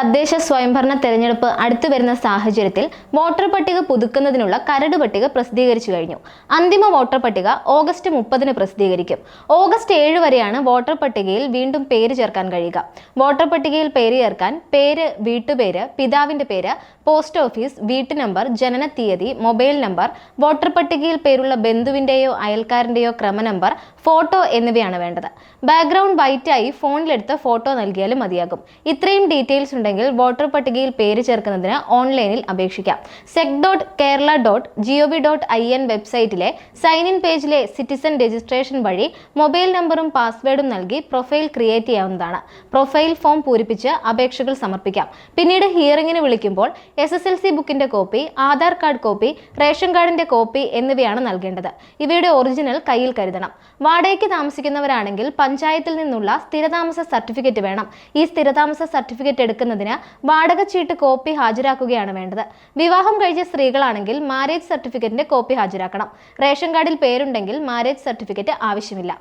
തദ്ദേശ സ്വയംഭരണ തെരഞ്ഞെടുപ്പ് അടുത്തു വരുന്ന സാഹചര്യത്തിൽ വോട്ടർ പട്ടിക പുതുക്കുന്നതിനുള്ള കരട് പട്ടിക പ്രസിദ്ധീകരിച്ചു കഴിഞ്ഞു. അന്തിമ വോട്ടർ പട്ടിക ഓഗസ്റ്റ് മുപ്പതിന് പ്രസിദ്ധീകരിക്കും. ഓഗസ്റ്റ് ഏഴ് വരെയാണ് വോട്ടർ പട്ടികയിൽ വീണ്ടും പേര് ചേർക്കാൻ കഴിയുക. വോട്ടർ പട്ടികയിൽ പേര് ചേർക്കാൻ പേര് വീട്ടുപേര് പിതാവിന്റെ പേര് പോസ്റ്റ് ഓഫീസ് വീട്ടു നമ്പർ ജനന തീയതി മൊബൈൽ നമ്പർ വോട്ടർ പട്ടികയിൽ പേരുള്ള ബന്ധുവിന്റെയോ അയൽക്കാരന്റെയോ ക്രമ നമ്പർ ഫോട്ടോ എന്നിവയാണ് വേണ്ടത്. ബാക്ക്ഗ്രൗണ്ട് വൈറ്റായി ഫോണിലെടുത്ത് ഫോട്ടോ നൽകിയാലും മതിയാകും. ഇത്രയും ഡീറ്റെയിൽസ് ഉണ്ടെങ്കിൽ വോട്ടർ പട്ടികയിൽ പേര് ചേർക്കുന്നതിന് ഓൺലൈനിൽ അപേക്ഷിക്കാം. Sec dot Kerala dot G O V dot I N വെബ്സൈറ്റിലെ sign in പേജിലെ സിറ്റിസൺ രജിസ്ട്രേഷൻ വഴി മൊബൈൽ നമ്പറും പാസ്വേഡും നൽകി പ്രൊഫൈൽ ക്രിയേറ്റ് ചെയ്യാവുന്നതാണ്. പ്രൊഫൈൽ ഫോം പൂരിപ്പിച്ച് അപേക്ഷകൾ സമർപ്പിക്കാം. പിന്നീട് ഹിയറിംഗിന് വിളിക്കുമ്പോൾ എസ് എസ് എൽ സി ബുക്കിന്റെ copy Aadhaar card copy ration കാർഡിന്റെ കോപ്പി എന്നിവയാണ് നൽകേണ്ടത്. ഇവയുടെ ഒറിജിനൽ കയ്യിൽ കരുതണം. വാടകയ്ക്ക് താമസിക്കുന്നവരാണെങ്കിൽ പഞ്ചായത്തിൽ നിന്നുള്ള സ്ഥിരതാമസ സർട്ടിഫിക്കറ്റ് വേണം. ഈ സ്ഥിരതാമസ സർട്ടിഫിക്കറ്റ് എടുക്കുന്നതിന് വാടക ചീട്ട് കോപ്പി ഹാജരാക്കുകയാണ് വേണ്ടത്. വിവാഹം കഴിച്ച സ്ത്രീകളാണെങ്കിൽ മാരേജ് സർട്ടിഫിക്കറ്റിന്റെ കോപ്പി ഹാജരാക്കണം. റേഷൻ കാർഡിൽ പേരുണ്ടെങ്കിൽ മാരേജ് സർട്ടിഫിക്കറ്റ് ആവശ്യമില്ല.